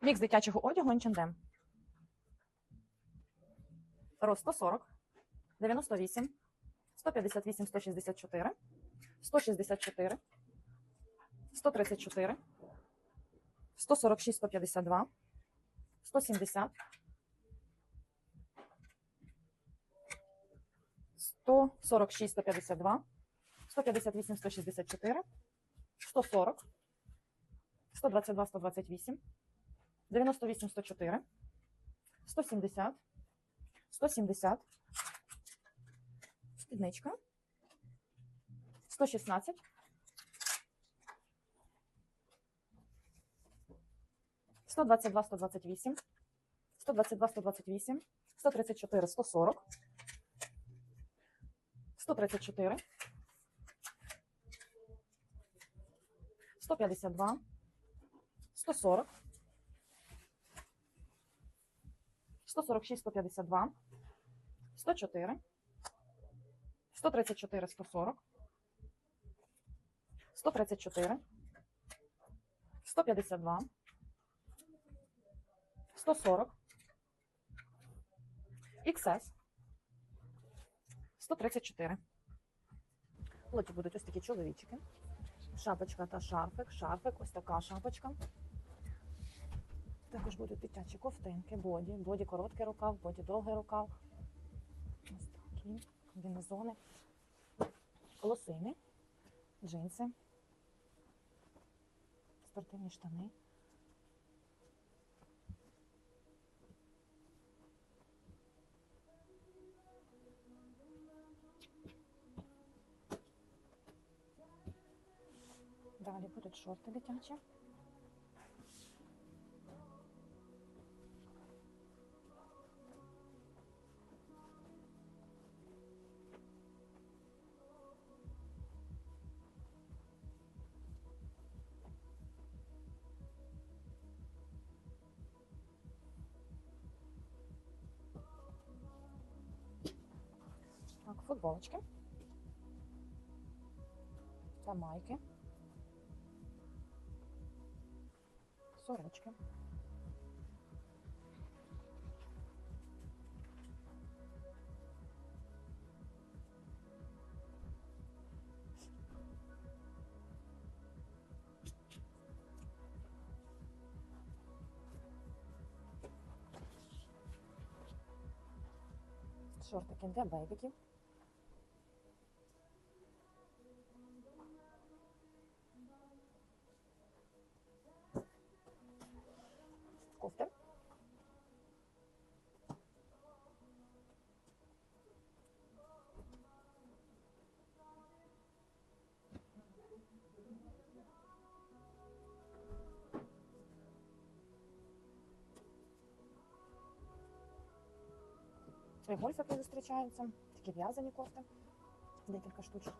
Мікс дитячого одягу H&M. Рост 140, 98, 158, 164, 164, 134, 146, 152, 170, 146, 152, 158, 164, 140, 122, 128, 98, 104, 170, 170, спідничка, 116, 122, 128, 122, 128, 134, 140, 134, 152, 140, 146, 152, 104, 134, 140, 134, 152, 140, XS, 134. Лоті будуть ось такі чоловічики. Шапочка та шарфик, шарфик, ось така шапочка. Також будуть дитячі ковтинки, боді, боді короткий рукав, боді довгий рукав. Ось такі комбінезони, лосини, джинси, спортивні штани. Далі будуть шорти дитячі. Футболочки. Та майки. Сорочки. Шортики для бейбіків. Кофти. І зустрічаються, такі в'язані кофти, декілька штучок.